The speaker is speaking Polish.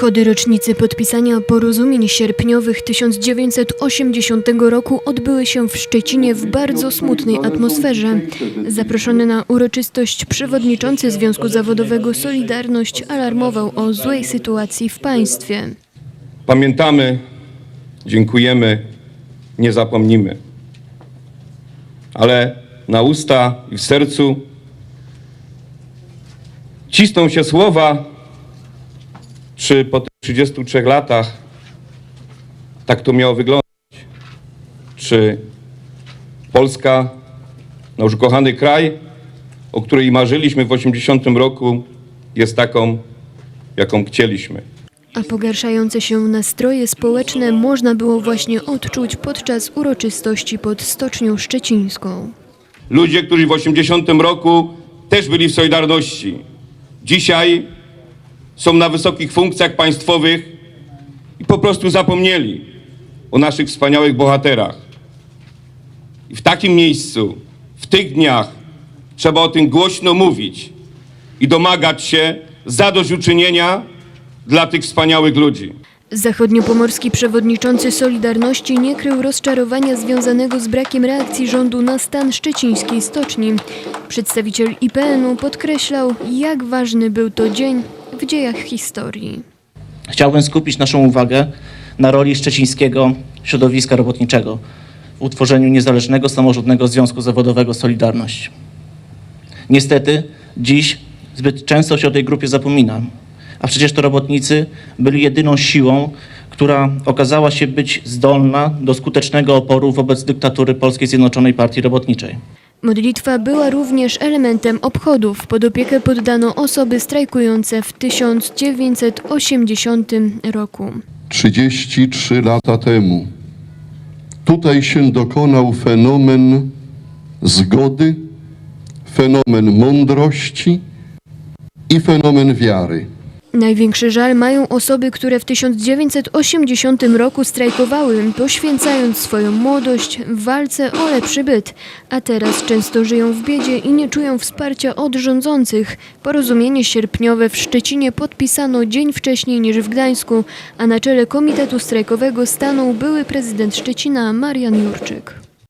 Obchody rocznicy podpisania porozumień sierpniowych 1980 roku odbyły się w Szczecinie w bardzo smutnej atmosferze. Zaproszony na uroczystość przewodniczący Związku Zawodowego Solidarność alarmował o złej sytuacji w państwie. Pamiętamy, dziękujemy, nie zapomnimy. Ale na usta i w sercu cisną się słowa, czy po tych 33 latach tak to miało wyglądać? Czy Polska, nasz ukochany kraj, o której marzyliśmy w 80 roku, jest taką, jaką chcieliśmy? A pogarszające się nastroje społeczne można było właśnie odczuć podczas uroczystości pod Stocznią Szczecińską. Ludzie, którzy w 80 roku też byli w Solidarności. Dzisiaj są na wysokich funkcjach państwowych i po prostu zapomnieli o naszych wspaniałych bohaterach. I w takim miejscu, w tych dniach trzeba o tym głośno mówić i domagać się zadośćuczynienia dla tych wspaniałych ludzi. Zachodniopomorski przewodniczący Solidarności nie krył rozczarowania związanego z brakiem reakcji rządu na stan szczecińskiej stoczni. Przedstawiciel IPN-u podkreślał, jak ważny był to dzień w dziejach historii. Chciałbym skupić naszą uwagę na roli szczecińskiego środowiska robotniczego w utworzeniu niezależnego, samorządnego związku zawodowego Solidarność. Niestety, dziś zbyt często się o tej grupie zapomina, a przecież to robotnicy byli jedyną siłą, która okazała się być zdolna do skutecznego oporu wobec dyktatury Polskiej Zjednoczonej Partii Robotniczej. Modlitwa była również elementem obchodów. Pod opiekę poddano osoby strajkujące w 1980 roku. 33 lata temu. Tutaj się dokonał fenomen zgody, fenomen mądrości i fenomen wiary. Największy żal mają osoby, które w 1980 roku strajkowały, poświęcając swoją młodość w walce o lepszy byt, a teraz często żyją w biedzie i nie czują wsparcia od rządzących. Porozumienie sierpniowe w Szczecinie podpisano dzień wcześniej niż w Gdańsku, a na czele komitetu strajkowego stanął były prezydent Szczecina Marian Jurczyk.